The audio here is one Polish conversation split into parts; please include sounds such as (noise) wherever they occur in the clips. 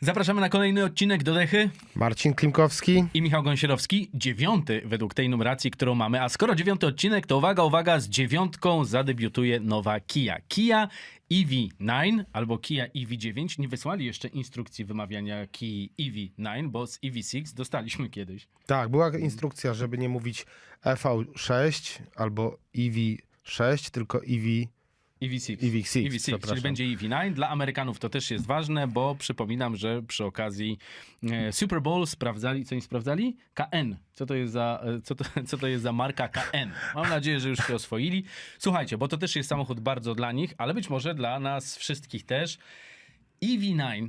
Zapraszamy na kolejny odcinek do Dechy Marcin Klimkowski. i Michał Gąsiorowski. Dziewiąty według tej numeracji, którą mamy. A skoro dziewiąty odcinek, to uwaga, uwaga, z dziewiątką zadebiutuje nowa Kia. Kia EV9 albo Kia EV9. Nie wysłali jeszcze instrukcji wymawiania Kia EV9, bo z EV6 dostaliśmy kiedyś. Tak, była instrukcja, żeby nie mówić EV6 albo EV6, tylko EV. EV6. EV6, EV6 czyli będzie EV9. Dla Amerykanów to też jest ważne, bo przypominam, że przy okazji e, Super Bowl sprawdzali, co oni sprawdzali? KN. Co to jest za, e, co to, (laughs) co to jest za marka KN? Mam nadzieję, że już się oswoili. Słuchajcie, bo to też jest samochód bardzo dla nich, ale być może dla nas wszystkich też. EV9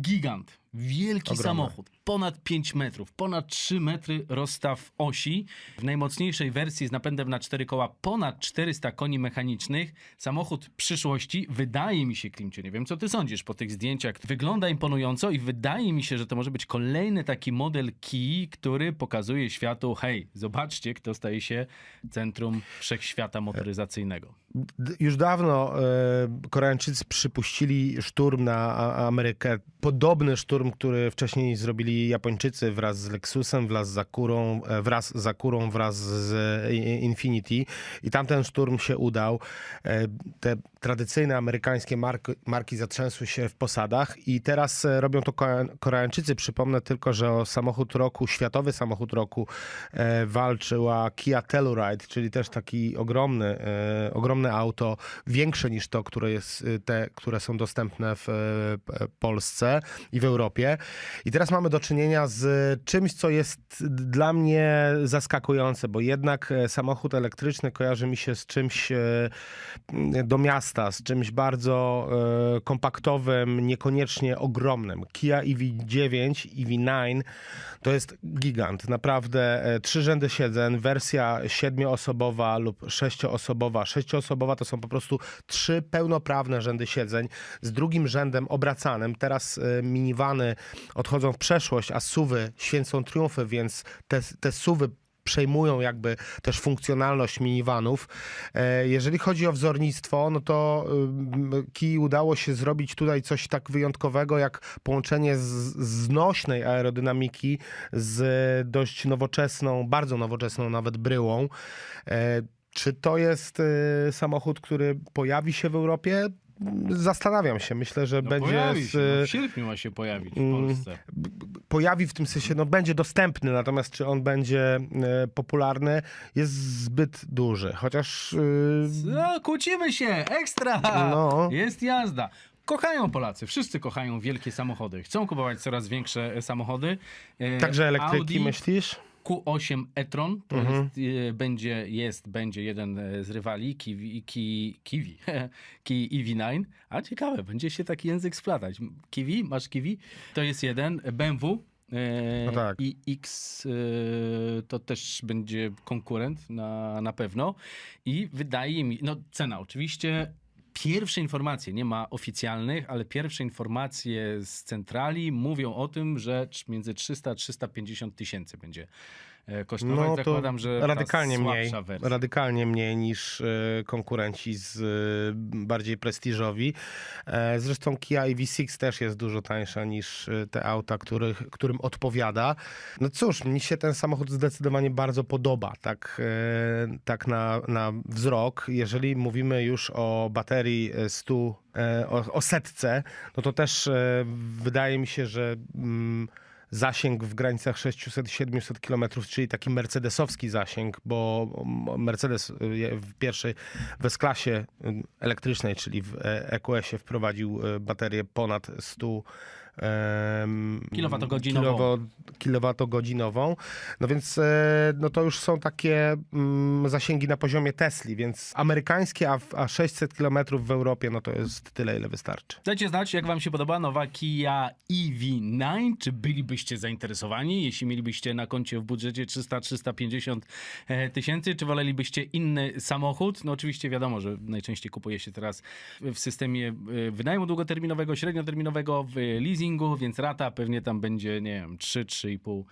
gigant, wielki Ogromny. samochód, ponad 5 metrów, ponad 3 metry rozstaw osi. W najmocniejszej wersji z napędem na 4 koła ponad 400 koni mechanicznych. Samochód przyszłości, wydaje mi się, Klimcie, nie wiem co ty sądzisz po tych zdjęciach, wygląda imponująco i wydaje mi się, że to może być kolejny taki model Key, który pokazuje światu, hej, zobaczcie, kto staje się centrum wszechświata motoryzacyjnego. Już dawno e, Koreańczycy przypuścili szturm na Amerykę. Podobny szturm, który wcześniej zrobili Japończycy wraz z Lexusem, wraz z Akurą, e, wraz z Akurą, wraz z e, Infinity. I tamten szturm się udał. E, Te tradycyjne amerykańskie marki, marki zatrzęsły się w posadach i teraz e, robią to Korea- Koreańczycy. Przypomnę tylko, że o samochód roku, światowy samochód roku e, walczyła Kia Telluride, czyli też taki ogromny, e, ogromne auto, większe niż to, które jest te, które są dostępne w Polsce i w Europie. I teraz mamy do czynienia z czymś, co jest dla mnie zaskakujące, bo jednak samochód elektryczny kojarzy mi się z czymś do miasta, z czymś bardzo e, kompaktowym, niekoniecznie ogromnym. Kia EV9, EV9 to jest gigant. Naprawdę e, trzy rzędy siedzeń, wersja siedmioosobowa lub sześcioosobowa. Sześcioosobowa to są po prostu trzy pełnoprawne rzędy siedzeń z drugim rzędem obracanym. Teraz e, minivany odchodzą w przeszłość, a suwy święcą triumfy, więc te, te suwy przejmują jakby też funkcjonalność minivanów. E, Jeżeli chodzi o wzornictwo, no to ym, Kii udało się zrobić tutaj coś tak wyjątkowego, jak połączenie znośnej aerodynamiki z dość nowoczesną, bardzo nowoczesną nawet bryłą. E, Czy to jest e, samochód, który pojawi się w Europie? Zastanawiam się. Myślę, że No będzie pojawi się, no w sierpniu ma się pojawić w mm, Polsce. pojawi w tym sensie, no będzie dostępny, natomiast czy on będzie e, popularny, jest zbyt duży. Chociaż e, No, kłócimy się! Ekstra! No. Jest jazda. Kochają Polacy, wszyscy kochają wielkie samochody. Chcą kupować coraz większe e, samochody. E, także elektryki Audi myślisz? Q8 e-tron to Mhm. jest, e, będzie, jest, będzie jeden e, z rywali, Kiwi, Ki, Kiwi, (laughs) Ki EV9. A ciekawe, będzie się taki język splatać. Kiwi, masz Kiwi? To jest jeden. BMW. E, No tak. I X to też będzie konkurent na, na pewno. I wydaje mi, no cena oczywiście. Pierwsze informacje, nie ma oficjalnych, ale pierwsze informacje z centrali mówią o tym, że między 300 a 350 tysięcy będzie kosztować. No to Zakładam, że radykalnie mniej, wersja. radykalnie mniej niż e, konkurenci z e, bardziej prestiżowi. E, Zresztą Kia EV6 też jest dużo tańsza niż e, te auta, których, którym odpowiada. No cóż, mi się ten samochód zdecydowanie bardzo podoba, tak, e, tak na, na wzrok. Jeżeli mówimy już o baterii e, 100, e, o, o setce, no to też e, wydaje mi się, że mm, zasięg w granicach 600-700 km, czyli taki mercedesowski zasięg, bo Mercedes y, w pierwszej w S-klasie y, elektrycznej, czyli w e- EQS-ie wprowadził baterię ponad 100 em, Kilowatogodzinową. kilowatogodzinową. No więc e, no to już są takie mm, zasięgi na poziomie Tesli, więc amerykańskie, a, a 600 km w Europie, no to jest tyle, ile wystarczy. Dajcie znać, jak wam się podoba nowa Kia EV9. Czy bylibyście zainteresowani, jeśli mielibyście na koncie w budżecie 300-350 e, tysięcy, czy wolelibyście inny samochód? No oczywiście wiadomo, że najczęściej kupuje się teraz w systemie e, wynajmu długoterminowego, średnioterminowego, w leasingu leasingu, więc rata pewnie tam będzie, nie wiem, 3-3,5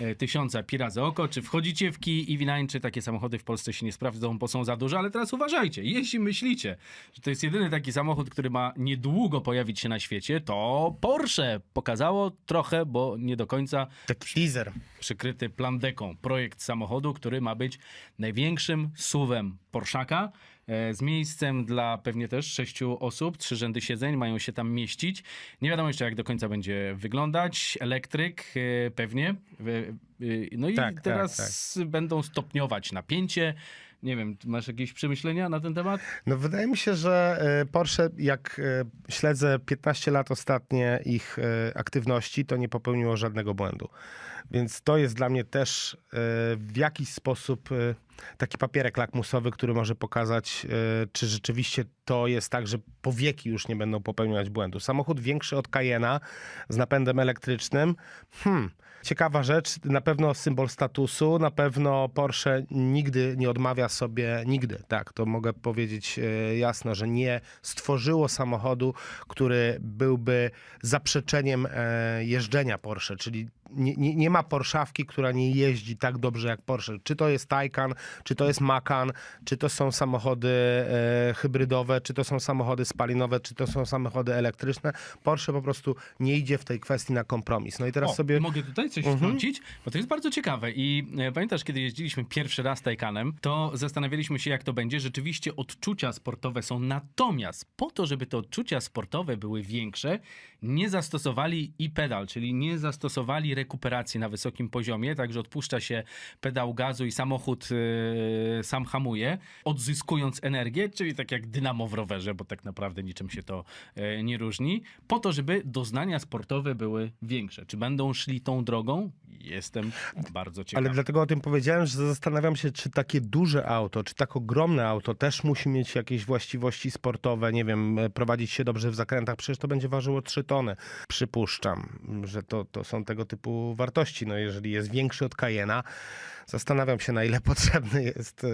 e, tysiąca pi razy oko. Czy wchodzicie w kij i winańczy, takie samochody w Polsce się nie sprawdzą, bo są za duże, ale teraz uważajcie, jeśli myślicie, że to jest jedyny taki samochód, który ma niedługo pojawić się na świecie, to Porsche pokazało trochę, bo nie do końca Taki teaser. przykryty plandeką. Projekt samochodu, który ma być największym suwem Porszaka. E, Z miejscem dla pewnie też sześciu osób, trzy rzędy siedzeń mają się tam mieścić. Nie wiadomo jeszcze, jak do końca będzie wyglądać. Elektryk e, pewnie. E, No i Tak, tak, teraz będą stopniować napięcie. Nie wiem, masz jakieś przemyślenia na ten temat? No wydaje mi się, że e, Porsche, jak e, śledzę 15 lat ostatnie ich e, aktywności, to nie popełniło żadnego błędu. Więc to jest dla mnie też w jakiś sposób taki papierek lakmusowy, który może pokazać, czy rzeczywiście to jest tak, że po wieki już nie będą popełniać błędu. Samochód większy od Cayena z napędem elektrycznym. Hmm. Ciekawa rzecz, na pewno symbol statusu, na pewno Porsche nigdy nie odmawia sobie, nigdy, tak, to mogę powiedzieć e, jasno, że nie stworzyło samochodu, który byłby zaprzeczeniem e, jeżdżenia Porsche, czyli nie, nie, nie ma Porszawki, która nie jeździ tak dobrze jak Porsche. Czy to jest Taycan, czy to jest Macan, czy to są samochody e, hybrydowe, czy to są samochody spalinowe, czy to są samochody elektryczne. Porsche po prostu nie idzie w tej kwestii na kompromis. No i teraz O, sobie... Mogę tutaj coś wtrącić? Bo to jest bardzo ciekawe. I e, pamiętasz, kiedy jeździliśmy pierwszy raz Taycanem, to zastanawialiśmy się, jak to będzie. Rzeczywiście odczucia sportowe są. Natomiast po to, żeby te odczucia sportowe były większe, nie zastosowali i pedal, czyli nie zastosowali rekuperacji na wysokim poziomie, także odpuszcza się pedał gazu i samochód e, sam hamuje, odzyskując energię, czyli tak jak dynamo w rowerze, bo tak naprawdę niczym się to e, nie różni, po to, żeby doznania sportowe były większe. Czy będą szli tą drogą? Jestem bardzo ciekaw. Ale dlatego o tym powiedziałem, że zastanawiam się, czy takie duże auto, czy tak ogromne auto też musi mieć jakieś właściwości sportowe, nie wiem, e, prowadzić się dobrze w zakrętach, przecież to będzie ważyło 3 tony. Przypuszczam, że to, to są tego typu wartości. No jeżeli jest większy od Cayena, zastanawiam się, na ile (laughs) potrzebne jest, e,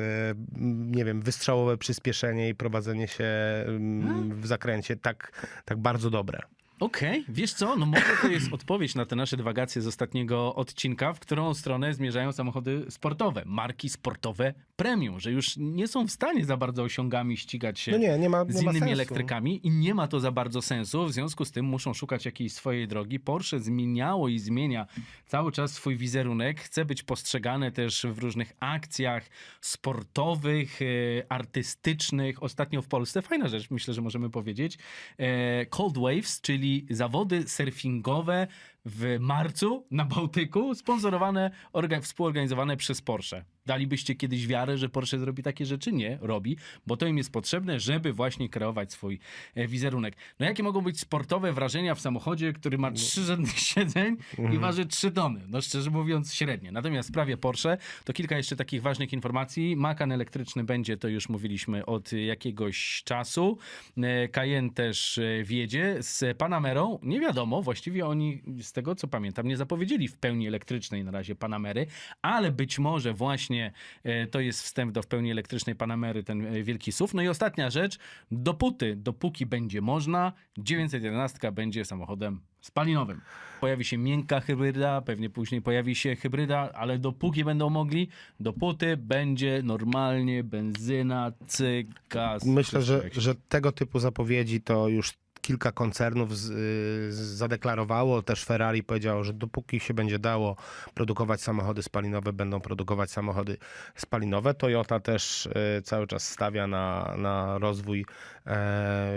nie wiem, wystrzałowe przyspieszenie i prowadzenie się m, w zakręcie tak, tak bardzo dobre. Okej, wiesz co? No może to jest odpowiedź na te nasze dywagacje z ostatniego odcinka, w którą stronę zmierzają samochody sportowe, marki sportowe premium, że już nie są w stanie za bardzo osiągami ścigać się No nie, nie ma, nie z innymi elektrykami i nie ma to za bardzo sensu. W związku z tym muszą szukać jakiejś swojej drogi. Porsche zmieniało i zmienia cały czas swój wizerunek. Chce być postrzegane też w różnych akcjach sportowych, e, artystycznych. Ostatnio w Polsce, fajna rzecz, myślę, że możemy powiedzieć, e, Cold Waves, czyli zawody surfingowe w marcu na Bałtyku, sponsorowane, orga- współorganizowane przez Porsche. Dalibyście kiedyś wiarę, że Porsche zrobi takie rzeczy? Nie, robi, bo to im jest potrzebne, żeby właśnie kreować swój e, wizerunek. No jakie mogą być sportowe wrażenia w samochodzie, który ma trzy rzędy (laughs) siedzeń i waży 3 tony? No szczerze mówiąc średnie. Natomiast w sprawie Porsche to kilka jeszcze takich ważnych informacji. Macan elektryczny będzie, to już mówiliśmy od jakiegoś czasu. E, Cayenne też e, wjedzie. Z Panamerą nie wiadomo, właściwie oni z tego co pamiętam nie zapowiedzieli w pełni elektrycznej na razie Panamery, ale być może właśnie e, to jest wstęp do w pełni elektrycznej Panamery, ten e, wielki SUV. No i ostatnia rzecz, dopóty, dopóki będzie można, 911 będzie samochodem spalinowym. Pojawi się miękka hybryda, pewnie później pojawi się hybryda, ale dopóki będą mogli, dopóty będzie normalnie benzyna, cyk, gaz. Myślę, że, że tego typu zapowiedzi to już kilka koncernów z, y, zadeklarowało. Też Ferrari powiedziało, że dopóki się będzie dało produkować samochody spalinowe, będą produkować samochody spalinowe. Toyota też y, cały czas stawia na, na rozwój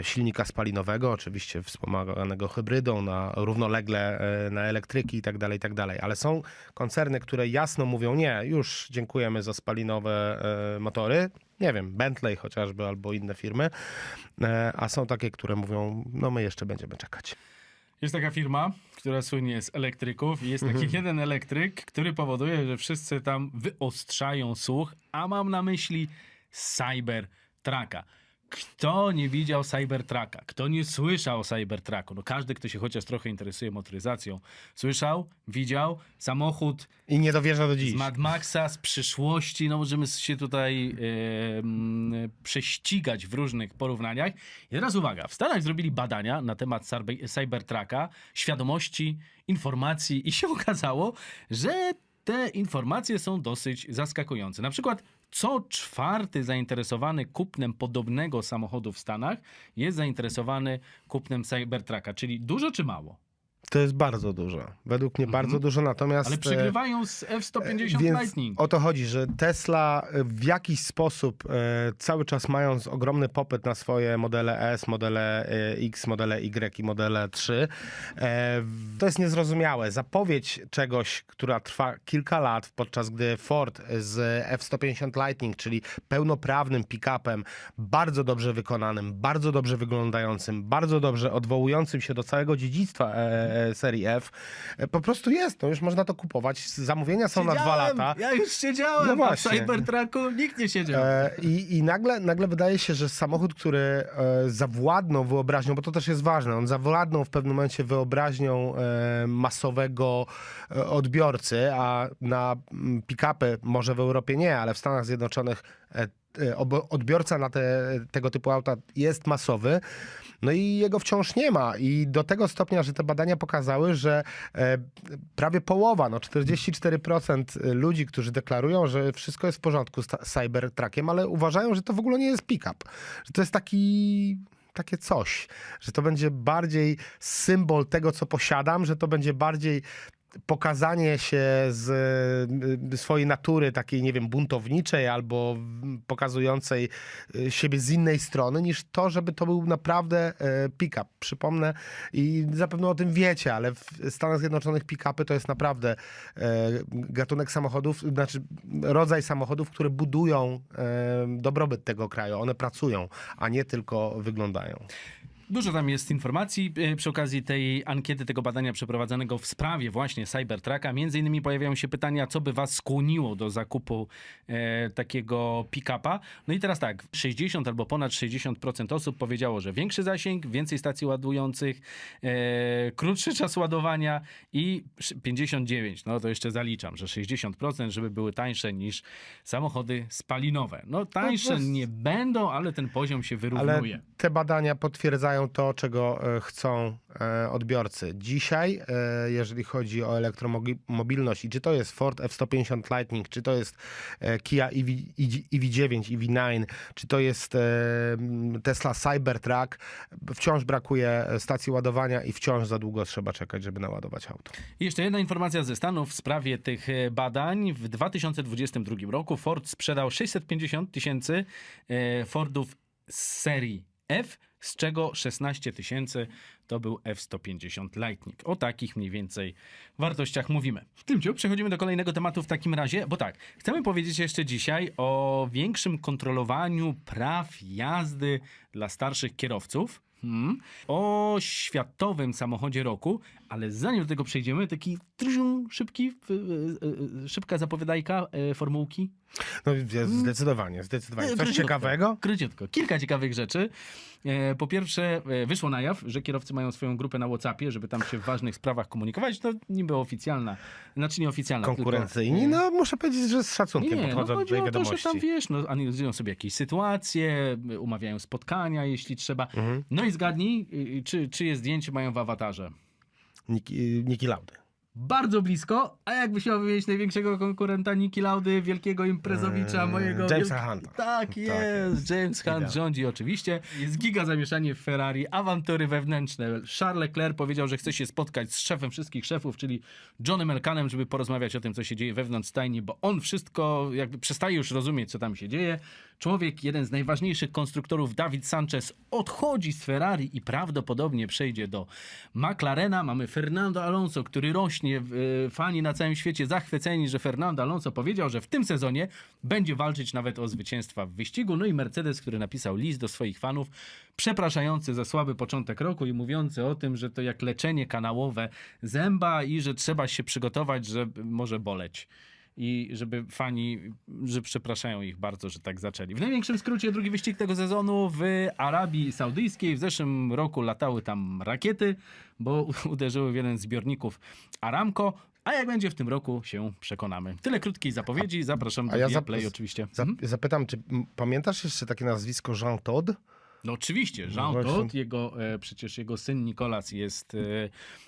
silnika spalinowego, oczywiście wspomaganego hybrydą, na równolegle e, na elektryki i tak dalej, i tak. Ale są koncerny, które jasno mówią, nie, już dziękujemy za spalinowe e, motory, nie wiem, Bentley chociażby albo inne firmy, E, a są takie, które mówią, no my jeszcze będziemy czekać. Jest taka firma, która słynie z elektryków i jest taki jeden elektryk, który powoduje, że wszyscy tam wyostrzają słuch, a mam na myśli Cybertrucka. Kto nie widział Cybertrucka? Kto nie słyszał o Cybertrucku? No każdy, kto się chociaż trochę interesuje motoryzacją, słyszał, widział samochód I nie dowierza do dziś. z Mad Maxa, z przyszłości. No możemy się tutaj e, mm, prześcigać w różnych porównaniach. I teraz uwaga, w Stanach zrobili badania na temat Cyber- Cybertrucka, świadomości, informacji i się (laughs) okazało, że te informacje są dosyć zaskakujące. Na przykład co czwarty zainteresowany kupnem podobnego samochodu w Stanach jest zainteresowany kupnem Cybertrucka, czyli dużo czy mało? To jest bardzo dużo. Według mnie bardzo dużo, natomiast... Ale e, przegrywają z F-150 Więc Lightning. o to chodzi, że Tesla e, w jakiś sposób e, cały czas mając ogromny popyt na swoje modele S, modele e, X, modele Y i modele 3, e, w- to jest niezrozumiałe. Zapowiedź czegoś, która trwa kilka lat, podczas gdy Ford z F-150 Lightning, czyli pełnoprawnym pick-upem, bardzo dobrze wykonanym, bardzo dobrze wyglądającym, bardzo dobrze odwołującym się do całego dziedzictwa e, e, serii F, e, po prostu jest. No już można to kupować. Zamówienia są na dwa Siedziałem, lata. Ja już siedziałem No właśnie. w Cybertrucku, nikt nie siedział. E, I, I nagle, nagle wydaje się, że samochód, który e, zawładnął wyobraźnią, bo to też jest ważne, on zawładnął w pewnym momencie wyobraźnią e, masowego e, odbiorcy, a na mm, pick-upy może w Europie nie, ale w Stanach Zjednoczonych e, e, odbiorca na te, tego typu auta jest masowy. No i jego wciąż nie ma. I do tego stopnia, że te badania pokazały, że e, prawie połowa, no 44% ludzi, którzy deklarują, że wszystko jest w porządku z Cybertruckiem, ale uważają, że to w ogóle nie jest pick-up. Że to jest taki takie coś, że to będzie bardziej symbol tego, co posiadam, że to będzie bardziej pokazanie się z y, swojej natury takiej, nie wiem, buntowniczej albo pokazującej y, siebie z innej strony, niż to, żeby to był naprawdę e, pick-up. Przypomnę i zapewne o tym wiecie, ale w Stanach Zjednoczonych pick-upy to jest naprawdę gatunek samochodów, znaczy rodzaj samochodów, które budują dobrobyt tego kraju. One pracują, a nie tylko wyglądają. Dużo tam jest informacji e, przy okazji tej ankiety, tego badania przeprowadzonego w sprawie właśnie Cybertrucka. Między innymi pojawiają się pytania, co by was skłoniło do zakupu e, takiego pick-upa. No i teraz tak, 60 albo ponad 60% osób powiedziało, że większy zasięg, więcej stacji ładujących, e, krótszy czas ładowania i 59, no to jeszcze zaliczam, że 60%, żeby były tańsze niż samochody spalinowe. No tańsze jest- nie będą, ale ten poziom się Ale wyrównuje. te badania potwierdzają to, czego e, chcą e, odbiorcy. Dzisiaj, e, jeżeli chodzi o elektromobilność i czy to jest Ford F-150 Lightning, czy to jest Kia EV, EV9, EV9, czy to jest Tesla Cybertruck, wciąż brakuje stacji ładowania i wciąż za długo trzeba czekać, żeby naładować auto. Jeszcze jedna informacja ze Stanów w sprawie tych badań. W 2022 roku Ford sprzedał 650 tysięcy Fordów z serii F, z czego 16 tysięcy to był F-150 Lightning. O takich mniej więcej wartościach mówimy. W tym ciu przechodzimy do kolejnego tematu w takim razie, bo tak, chcemy powiedzieć jeszcze dzisiaj o większym kontrolowaniu praw jazdy dla starszych kierowców. Hmm. O światowym samochodzie roku, ale zanim do tego przejdziemy, taki trzium, szybki, e, e, szybka zapowiadajka e, formułki. No zdecydowanie, zdecydowanie. Coś Króciutko, ciekawego? Króciutko. Kilka ciekawych rzeczy. Po pierwsze, wyszło na jaw, że kierowcy mają swoją grupę na WhatsAppie, żeby tam się w ważnych sprawach komunikować. To niby oficjalna, znaczy nie oficjalna, Konkurencyjni? tylko... No muszę powiedzieć, że z szacunkiem Nie, no podchodzą do chodzi tej o to, że wiadomości. tam wiesz, no, analizują sobie jakieś sytuacje, umawiają spotkania, jeśli trzeba. Mhm. No i zgadnij, y, czy, czyje zdjęcie mają w awatarze. Niki, Niki Laudy. Bardzo blisko, a jakbyś miał wymienić największego konkurenta Niki Laudy, wielkiego imprezowicza, Eee, mojego... Jamesa wielki- Hunta. Tak jest, James Hunt Idealnie. rządzi oczywiście. Jest giga zamieszanie w Ferrari, awantury wewnętrzne. Charles Leclerc powiedział, że chce się spotkać z szefem wszystkich szefów, czyli Johnem Elkanem, żeby porozmawiać o tym, co się dzieje wewnątrz stajni, bo on wszystko jakby przestaje już rozumieć, co tam się dzieje. Człowiek, jeden z najważniejszych konstruktorów, Dawid Sanchez, odchodzi z Ferrari i prawdopodobnie przejdzie do McLarena. Mamy Fernando Alonso, który rośnie. e, Fani na całym świecie zachwyceni, że Fernando Alonso powiedział, że w tym sezonie będzie walczyć nawet o zwycięstwa w wyścigu. No i Mercedes, który napisał list do swoich fanów, przepraszający za słaby początek roku i mówiący o tym, że to jak leczenie kanałowe zęba i że trzeba się przygotować, że może boleć. I żeby fani, że przepraszają ich bardzo, że tak zaczęli. W największym skrócie drugi wyścig tego sezonu w Arabii Saudyjskiej. W zeszłym roku latały tam rakiety, bo (laughs) uderzyły w jeden z zbiorników Aramco. A jak będzie w tym roku, się przekonamy. Tyle krótkiej zapowiedzi. Zapraszam do A ja zap- Play oczywiście. Zap- Mhm. Zapytam, czy pamiętasz jeszcze takie nazwisko Jean Todt? No oczywiście, Jean. Todt, jego, e, przecież jego syn Nicolas jest e,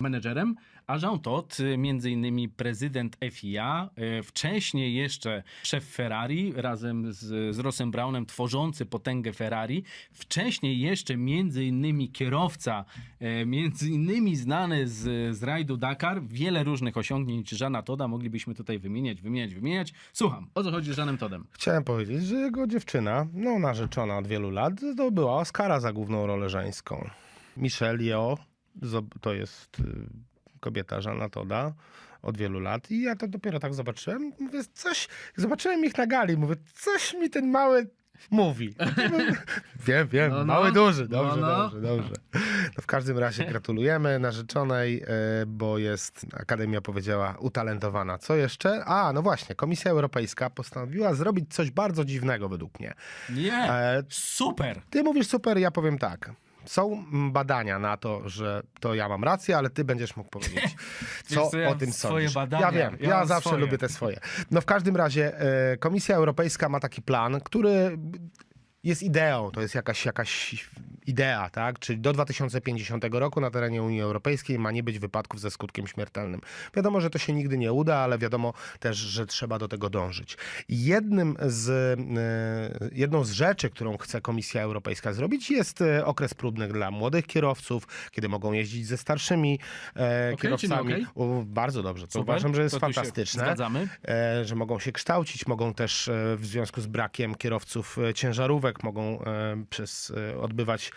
menedżerem, a Jean Todt, między innymi prezydent FIA, e, wcześniej jeszcze szef Ferrari razem z, z Rossem Brownem, tworzący potęgę Ferrari, wcześniej jeszcze między innymi kierowca, e, między innymi znany z, z rajdu Dakar, wiele różnych osiągnięć Żana Toda moglibyśmy tutaj wymieniać, wymieniać, wymieniać. Słucham, o co chodzi z Żanem Todem? Chciałem powiedzieć, że jego dziewczyna, no narzeczona od wielu lat, zdobyła Oscara za główną rolę żeńską. Michelle Yeoh, to jest y, kobieta Żana Toda od wielu lat i ja to dopiero tak zobaczyłem. Mówię, coś, zobaczyłem ich na gali, mówię, coś mi ten mały mówi. (laughs) wiem, wiem, No, no. mały, duży, No, dobrze, no. dobrze, dobrze. No w każdym razie (laughs) gratulujemy narzeczonej, e, bo jest, Akademia powiedziała, utalentowana. Co jeszcze? A, no właśnie, Komisja Europejska postanowiła zrobić coś bardzo dziwnego według mnie. Nie, E, super! ty mówisz super, ja powiem tak. Są mm, badania na to, że to ja mam rację, ale ty będziesz mógł powiedzieć, (laughs) co Wiesz co, ja o tym swoje sądzisz. badania, ja wiem, ja ja, zawsze swoje. lubię te swoje. No w każdym razie e, Komisja Europejska ma taki plan, który jest ideą, to jest jakaś, jakaś idea, tak? Czyli do 2050 roku na terenie Unii Europejskiej ma nie być wypadków ze skutkiem śmiertelnym. Wiadomo, że to się nigdy nie uda, ale wiadomo też, że trzeba do tego dążyć. Jednym z, e, jedną z rzeczy, którą chce Komisja Europejska zrobić, jest e, okres próbny dla młodych kierowców, kiedy mogą jeździć ze starszymi e, nie kierowcami. okej? O, bardzo dobrze, to Super, uważam, że jest to fantastyczne Zgadzamy. że mogą się kształcić, mogą też w związku z brakiem kierowców ciężarówek, mogą przez, odbywać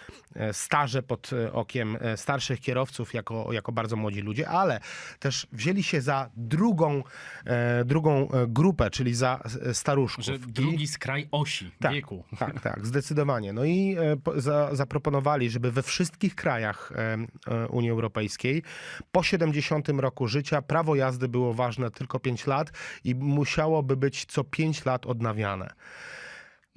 staże pod e, okiem e, starszych kierowców jako, jako bardzo młodzi ludzie, ale też wzięli się za drugą, e, drugą e, grupę, czyli za e, staruszków. Że I- drugi skraj osi tak, wieku. Tak, (laughs) tak, zdecydowanie. No i e, po, za, zaproponowali, żeby we wszystkich krajach e, e, Unii Europejskiej po 70 roku życia prawo jazdy było ważne tylko 5 lat i musiałoby być co 5 lat odnawiane.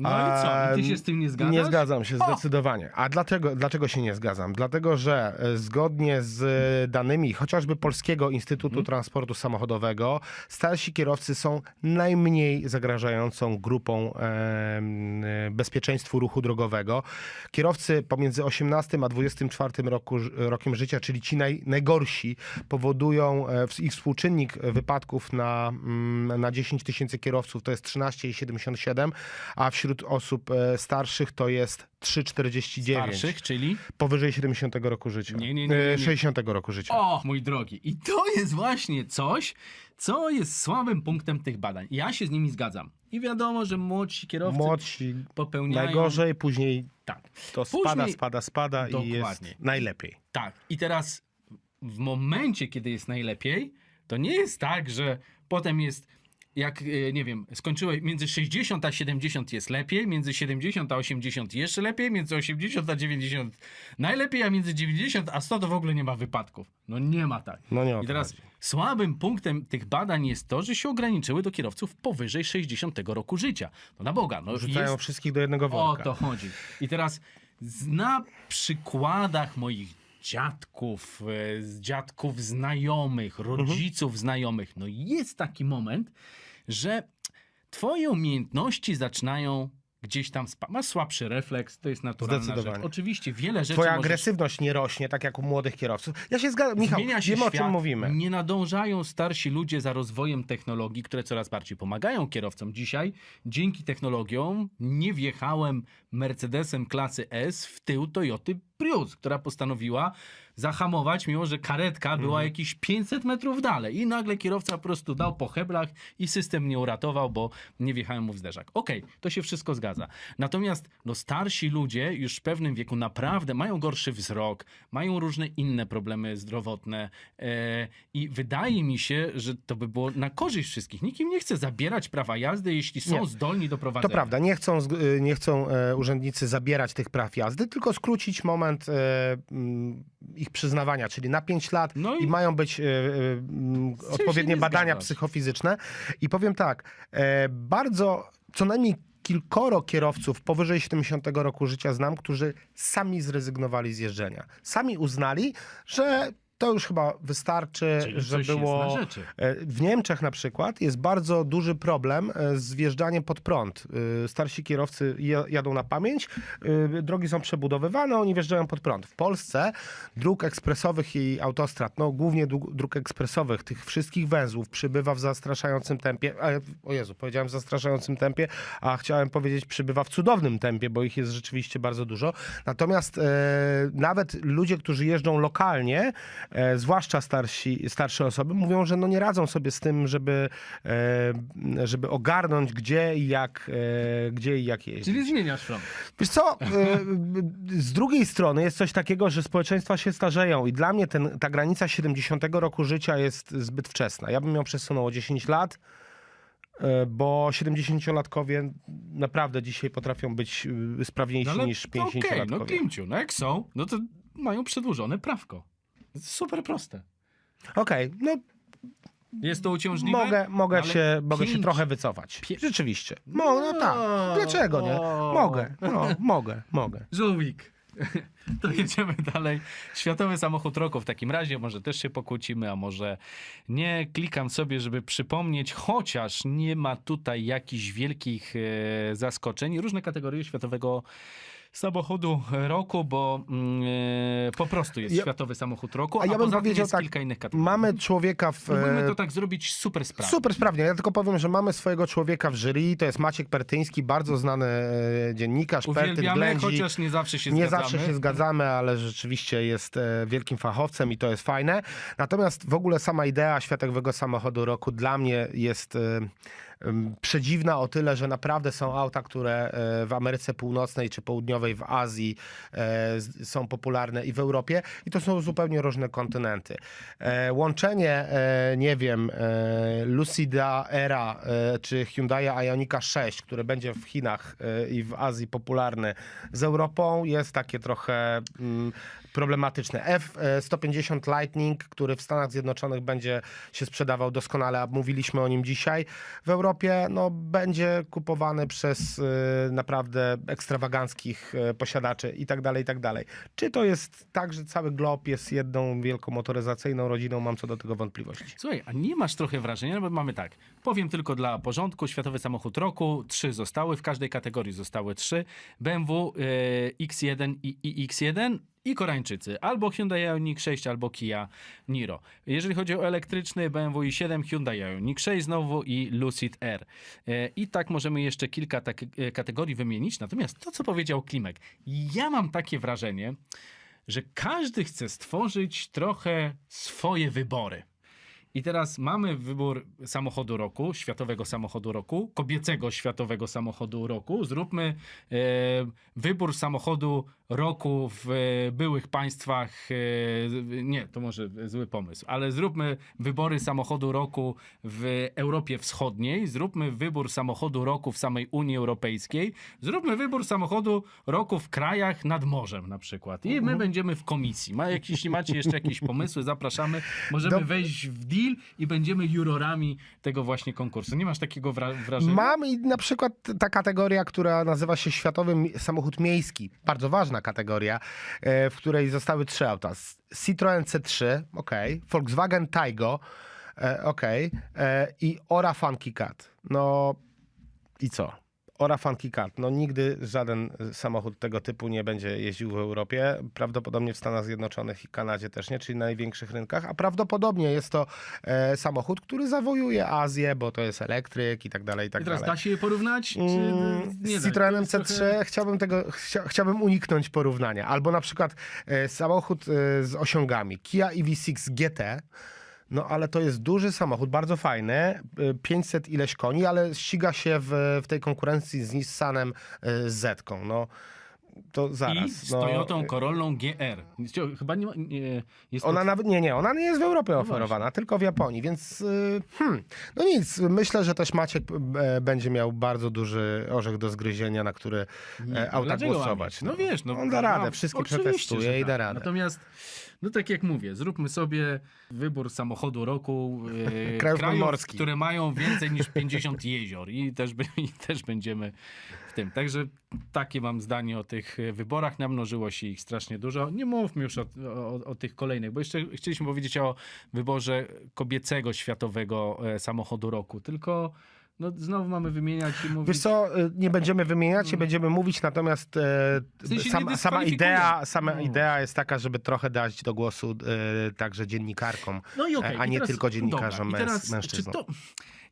No i co? I ty się z tym nie zgadzasz? Nie zgadzam się zdecydowanie. A dlaczego, dlaczego się nie zgadzam? Dlatego, że e, zgodnie z e, danymi chociażby Polskiego Instytutu Mhm. Transportu Samochodowego, starsi kierowcy są najmniej zagrażającą grupą e, m, e, bezpieczeństwu ruchu drogowego. Kierowcy pomiędzy 18 a 24 roku, rokiem życia, czyli ci naj, najgorsi, powodują e, w- ich współczynnik wypadków na, mm, na 10 tysięcy kierowców to jest 13,77, a wśród osób e, starszych to jest 3,49. Starszych, czyli... Powyżej 70 roku życia. Nie, nie, nie, nie, E, nie. 60 roku życia. O, mój drogi. I to jest właśnie coś, co jest słabym punktem tych badań. Ja się z nimi zgadzam. I wiadomo, że młodsi kierowcy Młodsi popełniają... najgorzej, później Tak. to Później- spada, spada, spada i Dokładnie. jest najlepiej. Tak. I teraz w momencie, kiedy jest najlepiej, to nie jest tak, że potem jest jak, e, nie wiem, skończyłeś między 60 a 70 jest lepiej, między 70 a 80 jeszcze lepiej, między 80 a 90 najlepiej, a między 90 a 100 to w ogóle nie ma wypadków. No nie ma tak. No nie o I teraz słabym punktem tych badań jest to, że się ograniczyły do kierowców powyżej 60 roku życia. No na Boga, no Rzucają jest wszystkich do jednego o worka. to chodzi. I teraz na przykładach moich dziadków, e, z dziadków znajomych, rodziców znajomych, no jest taki moment, że twoje umiejętności zaczynają gdzieś tam spa- Masz słabszy refleks, to jest naturalna rzecz. Zdecydowanie. Oczywiście wiele rzeczy Twoja możesz... agresywność nie rośnie, tak jak u młodych kierowców. Ja się zgadzam. Michał, Zmienia się wiemy o świat, czym mówimy. Nie nadążają starsi ludzie za rozwojem technologii, które coraz bardziej pomagają kierowcom. Dzisiaj dzięki technologiom nie wjechałem Mercedesem klasy S w tył Toyoty Prius, która postanowiła zahamować, mimo że karetka była Mhm. jakieś 500 metrów dalej. I nagle kierowca po prostu dał po heblach i system mnie uratował, bo nie wjechałem mu w zderzak. Okej, to się wszystko zgadza. Natomiast no, starsi ludzie już w pewnym wieku naprawdę mają gorszy wzrok, mają różne inne problemy zdrowotne e, i wydaje mi się, że to by było na korzyść wszystkich. Nikt im nie chce zabierać prawa jazdy, jeśli są Nie. zdolni do prowadzenia. To prawda, nie chcą, zg- y, nie chcą e, urzędnicy zabierać tych praw jazdy, tylko skrócić moment moment e, mm, ich przyznawania, czyli na 5 lat No i, i- mają być mm, się odpowiednie nie badania zgadzasz. psychofizyczne. I powiem tak, e, bardzo, co najmniej kilkoro kierowców powyżej 70 roku życia znam, którzy sami zrezygnowali z jeżdżenia. Sami uznali, że to już chyba wystarczy, Czyli że coś jest było... na rzeczy. E, W Niemczech na przykład jest bardzo duży problem e, z wjeżdżaniem pod prąd. E, Starsi kierowcy jadą na pamięć, drogi są przebudowywane, oni wjeżdżają pod prąd. W Polsce dróg ekspresowych i autostrad, no głównie dróg, ekspresowych, tych wszystkich węzłów przybywa w zastraszającym tempie. O Jezu, powiedziałem w zastraszającym tempie, a chciałem powiedzieć przybywa w cudownym tempie, bo ich jest rzeczywiście bardzo dużo. Natomiast nawet ludzie, którzy jeżdżą lokalnie, e, zwłaszcza starsi, starsze osoby, mówią, że no nie radzą sobie z tym, żeby, e, żeby ogarnąć gdzie i jak, e, gdzie i jak jeździć. Czyli zmieniasz front. Wiesz co, e, z drugiej strony jest coś takiego, że społeczeństwa się starzeją i dla mnie ten, ta granica 70 roku życia jest zbyt wczesna. Ja bym ją przesunął o 10 lat, bo 70-latkowie naprawdę dzisiaj potrafią być sprawniejsi No niż to okej, 50-latkowie. no Klimciu, no jak są, no to mają przedłużone prawko. Super proste. Okej, no Jest to uciążliwe? mogę, mogę, Ale się, mogę się pięć- trochę wycofać. Pie- Rzeczywiście. Mo, no tak. No. Dlaczego nie? O. Mogę, no, mogę, mogę. Żółwik. (laughs) To jedziemy dalej. Światowy samochód roku w takim razie. Może też się pokłócimy, a może nie. Klikam sobie, żeby przypomnieć, chociaż nie ma tutaj jakichś wielkich e, zaskoczeń. Różne kategorie światowego samochodu roku, bo e, po prostu jest Ja- światowy samochód roku, a, ja bym powiedział tak, kilka innych kategorii. Mamy człowieka w... E, to tak zrobić super sprawnie. Super sprawnie. Ja tylko powiem, że mamy swojego człowieka w jury. To jest Maciek Pertyński, bardzo znany e, dziennikarz. Uwielbiamy, ględzi. chociaż nie zawsze się Nie zgadzamy. zawsze się zgadzamy, ale rzeczywiście jest e, wielkim fachowcem i to jest fajne. Natomiast w ogóle sama idea światowego samochodu roku dla mnie jest przedziwna o tyle, że naprawdę są auta, które e, w Ameryce Północnej czy Południowej, w Azji e, są popularne i w Europie i to są zupełnie różne kontynenty. E, Łączenie, nie wiem, Lucida Era czy Hyundai Ionika 6, które będzie w Chinach i w Azji popularny z Europą jest takie trochę problematyczne. F-150 Lightning, który w Stanach Zjednoczonych będzie się sprzedawał doskonale, a mówiliśmy o nim dzisiaj, w Europie no, będzie kupowany przez y, naprawdę ekstrawaganckich y, posiadaczy i tak dalej, i tak dalej. Czy to jest tak, że cały glob jest jedną wielką motoryzacyjną rodziną? Mam co do tego wątpliwości. Słuchaj, a nie masz trochę wrażenia, no bo mamy tak, powiem tylko dla porządku, Światowy Samochód Roku, trzy zostały, w każdej kategorii zostały trzy, BMW e, X1 i iX1 i Koreańczycy, albo Hyundai Ioniq 6, albo Kia Niro. Jeżeli chodzi o elektryczny, BMW i7, Hyundai Ioniq 6 znowu i Lucid R. E, I tak możemy jeszcze kilka tak, e, kategorii wymienić, natomiast to, co powiedział Klimek, ja mam takie wrażenie, że każdy chce stworzyć trochę swoje wybory. I teraz mamy wybór samochodu roku, światowego samochodu roku, kobiecego światowego samochodu roku. Zróbmy e, wybór samochodu roku w e, byłych państwach. E, nie, to może zły pomysł, ale zróbmy wybory samochodu roku w Europie Wschodniej, zróbmy wybór samochodu roku w samej Unii Europejskiej, zróbmy wybór samochodu roku w krajach nad morzem na przykład. I my będziemy w komisji. Ma, jak, jeśli macie jeszcze jakieś pomysły, zapraszamy. Możemy wejść w deal i będziemy jurorami tego właśnie konkursu. Nie masz takiego wra- wrażenia? Mam i na przykład ta kategoria, która nazywa się Światowy Samochód Miejski. Bardzo ważna kategoria, e, w której zostały trzy auta. Citroen C3, ok, Volkswagen Taigo, e, ok, e, i Ora Funky Cat. No i co? Ora Funky Cat. No nigdy żaden e, samochód tego typu nie będzie jeździł w Europie. Prawdopodobnie w Stanach Zjednoczonych i Kanadzie też nie, czyli na największych rynkach. A prawdopodobnie jest to e, samochód, który zawojuje Azję, bo to jest elektryk i tak dalej, i tak I teraz dalej. da się je porównać? Mm, nie Z? Citroenem To jest C3 trochę- chciałbym tego, chcia, chciałbym uniknąć porównania. Albo na przykład e, samochód e, z osiągami. Kia EV6 GT. No ale to jest duży samochód, bardzo fajny, e, 500 ileś koni, ale ściga się w, w tej konkurencji z Nissanem e, Z. -ką. No, to zaraz. I z Toyotą Corollą GR. Chyba nie ma... Nie, jest Ona nawet, nie, nie, ona nie jest w Europie No oferowana, tylko w Japonii, więc y, hmm, no nic, myślę, że też Maciek będzie miał bardzo duży orzech do zgryzienia, na który e, auta głosować. mieć? No wiesz, no, On da radę, no, wszystkie przetestuje i tak. da radę. Natomiast, no tak jak mówię, zróbmy sobie wybór samochodu roku (laughs) e, Krajów krajów, które mają więcej niż 50 (laughs) jezior i też, by, i też będziemy w tym. Także takie mam zdanie o tych wyborach. Namnożyło się ich strasznie dużo. Nie mówmy już o, o, o tych kolejnych, bo jeszcze chcieliśmy powiedzieć o wyborze kobiecego światowego e, samochodu roku, tylko no, znowu mamy wymieniać i mówić... Wiesz co, y, nie będziemy wymieniać, nie będziemy mówić, natomiast e, Mm. W sensie nie sama, sama, idea, sama No. idea jest taka, żeby trochę dać do głosu e, także dziennikarkom, No i okej, a nie teraz- tylko dziennikarzom, dobra, i męs- teraz, czy mężczyznom. to,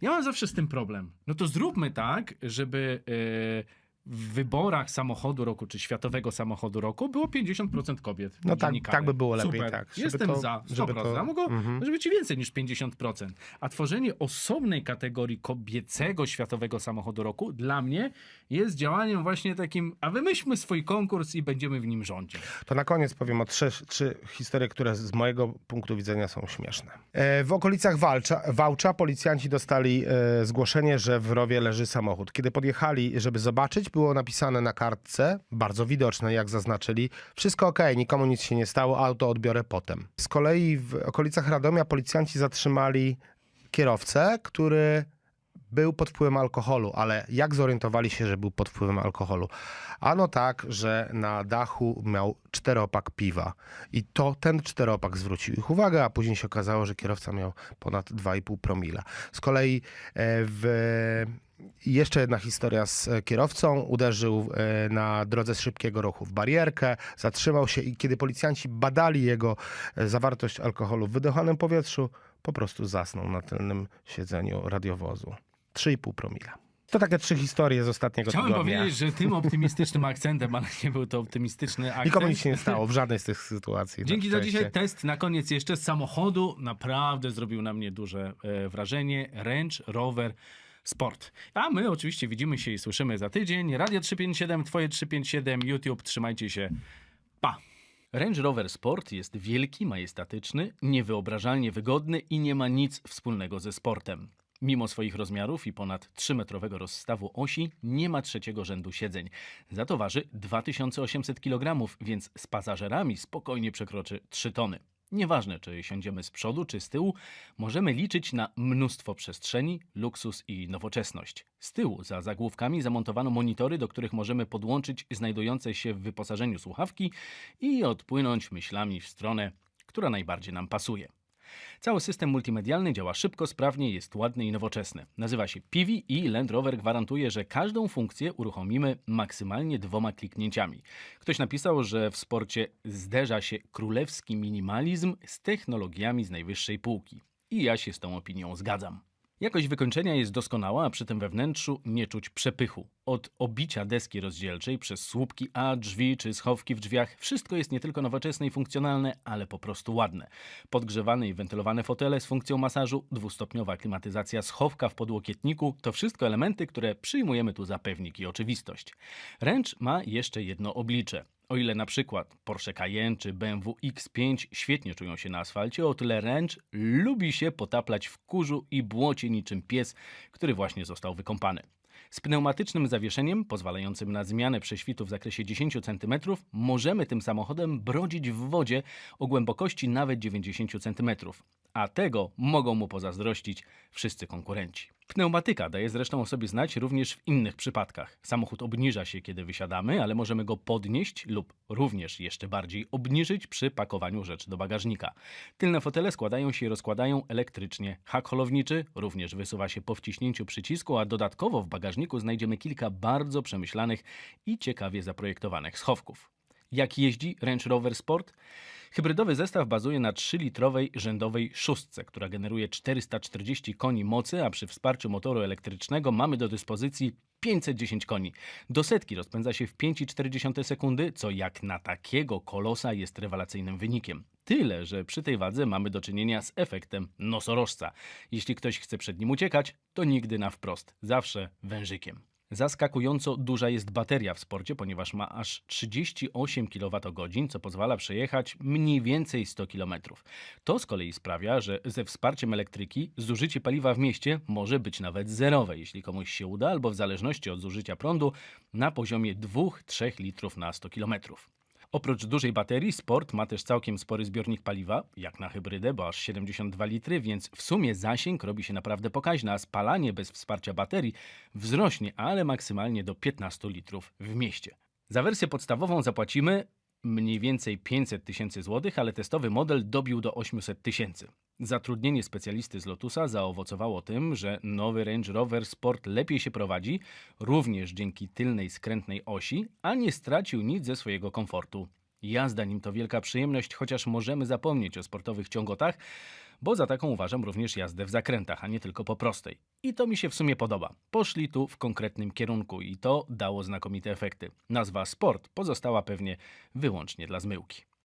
Ja mam zawsze z tym problem. No to zróbmy tak, żeby e, w wyborach samochodu roku, czy światowego samochodu roku było 50% kobiet. No tak- tak by było lepiej, Super. tak, Jestem to- za, 100%. żeby to- mogło, Mhm. może być więcej niż 50%. A tworzenie osobnej kategorii kobiecego światowego samochodu roku dla mnie jest działaniem właśnie takim, a wymyślmy swój konkurs i będziemy w nim rządzić. To na koniec powiem o trzy, trzy historie, które z mojego punktu widzenia są śmieszne. E, W okolicach Walcza, Wałcza policjanci dostali e, zgłoszenie, że w rowie leży samochód. Kiedy podjechali, żeby zobaczyć, było napisane na kartce, bardzo widoczne, jak zaznaczyli, wszystko ok, nikomu nic się nie stało, auto odbiorę potem. Z kolei w okolicach Radomia policjanci zatrzymali kierowcę, który był pod wpływem alkoholu, ale jak zorientowali się, że był pod wpływem alkoholu? Ano tak, że na dachu miał czteropak piwa i to ten czteropak zwrócił ich uwagę, a później się okazało, że kierowca miał ponad 2,5 promila. Z kolei e, w jeszcze jedna historia z e, kierowcą. Uderzył e, na drodze z szybkiego ruchu w barierkę, zatrzymał się i kiedy policjanci badali jego e, zawartość alkoholu w wydechanym powietrzu, po prostu zasnął na tylnym siedzeniu radiowozu. 3,5 promila. To takie trzy historie z ostatniego Chciałem tygodnia. powiedzieć, że tym (laughs) optymistycznym akcentem, ale nie był to optymistyczny akcent. Nikomu nic się nie stało w żadnej z tych sytuacji. Dzięki za dzisiaj test. Na koniec jeszcze z samochodu. Naprawdę zrobił na mnie duże wrażenie. Range Rover Sport. A my oczywiście widzimy się i słyszymy za tydzień. Radio 357, twoje 357, YouTube. Trzymajcie się. Pa! Range Rover Sport jest wielki, majestatyczny, niewyobrażalnie wygodny i nie ma nic wspólnego ze sportem. Mimo swoich rozmiarów i ponad 3-metrowego rozstawu osi, nie ma trzeciego rzędu siedzeń. Za to waży 2800 kg, więc z pasażerami spokojnie przekroczy 3 tony. Nieważne, czy siądziemy z przodu, czy z tyłu, możemy liczyć na mnóstwo przestrzeni, luksus i nowoczesność. Z tyłu, za zagłówkami, zamontowano monitory, do których możemy podłączyć znajdujące się w wyposażeniu słuchawki i odpłynąć myślami w stronę, która najbardziej nam pasuje. Cały system multimedialny działa szybko, sprawnie, jest ładny i nowoczesny. Nazywa się Piwi i Land Rover gwarantuje, że każdą funkcję uruchomimy maksymalnie dwoma kliknięciami. Ktoś napisał, że w sporcie zderza się królewski minimalizm z technologiami z najwyższej półki. I ja się z tą opinią zgadzam. Jakość wykończenia jest doskonała, a przy tym we wnętrzu nie czuć przepychu. Od obicia deski rozdzielczej przez słupki A, drzwi czy schowki w drzwiach, wszystko jest nie tylko nowoczesne i funkcjonalne, ale po prostu ładne. Podgrzewane i wentylowane fotele z funkcją masażu, dwustopniowa klimatyzacja, schowka w podłokietniku to wszystko elementy, które przyjmujemy tu za pewnik i oczywistość. Range ma jeszcze jedno oblicze. O ile na przykład Porsche Cayenne czy BMW X5 świetnie czują się na asfalcie, o tyle Range lubi się potaplać w kurzu i błocie niczym pies, który właśnie został wykąpany. Z pneumatycznym zawieszeniem, pozwalającym na zmianę prześwitu w zakresie 10 cm, możemy tym samochodem brodzić w wodzie o głębokości nawet 90 cm. A tego mogą mu pozazdrościć wszyscy konkurenci. Pneumatyka daje zresztą o sobie znać również w innych przypadkach. Samochód obniża się, kiedy wysiadamy, ale możemy go podnieść lub również jeszcze bardziej obniżyć przy pakowaniu rzeczy do bagażnika. Tylne fotele składają się i rozkładają elektrycznie. Hak holowniczy również wysuwa się po wciśnięciu przycisku, a dodatkowo w bagażniku znajdziemy kilka bardzo przemyślanych i ciekawie zaprojektowanych schowków. Jak jeździ Range Rover Sport? Hybrydowy zestaw bazuje na 3-litrowej rzędowej szóstce, która generuje 440 koni mocy, a przy wsparciu motoru elektrycznego mamy do dyspozycji 510 koni. Do setki rozpędza się w 5,4 sekundy, co jak na takiego kolosa jest rewelacyjnym wynikiem. Tyle, że przy tej wadze mamy do czynienia z efektem nosorożca. Jeśli ktoś chce przed nim uciekać, to nigdy na wprost, zawsze wężykiem. Zaskakująco duża jest bateria w sporcie, ponieważ ma aż 38 kWh, co pozwala przejechać mniej więcej 100 km. To z kolei sprawia, że ze wsparciem elektryki zużycie paliwa w mieście może być nawet zerowe, jeśli komuś się uda, albo w zależności od zużycia prądu na poziomie 2-3 litrów na 100 km. Oprócz dużej baterii, Sport ma też całkiem spory zbiornik paliwa, jak na hybrydę, bo aż 72 litry, więc w sumie zasięg robi się naprawdę pokaźny, a spalanie bez wsparcia baterii wzrośnie, ale maksymalnie do 15 litrów w mieście. Za wersję podstawową zapłacimy mniej więcej 500 tysięcy złotych, ale testowy model dobił do 800 tysięcy. Zatrudnienie specjalisty z Lotusa zaowocowało tym, że nowy Range Rover Sport lepiej się prowadzi, również dzięki tylnej skrętnej osi, a nie stracił nic ze swojego komfortu. Jazda nim to wielka przyjemność, chociaż możemy zapomnieć o sportowych ciągotach, bo za taką uważam również jazdę w zakrętach, a nie tylko po prostej. I to mi się w sumie podoba. Poszli tu w konkretnym kierunku i to dało znakomite efekty. Nazwa Sport pozostała pewnie wyłącznie dla zmyłki.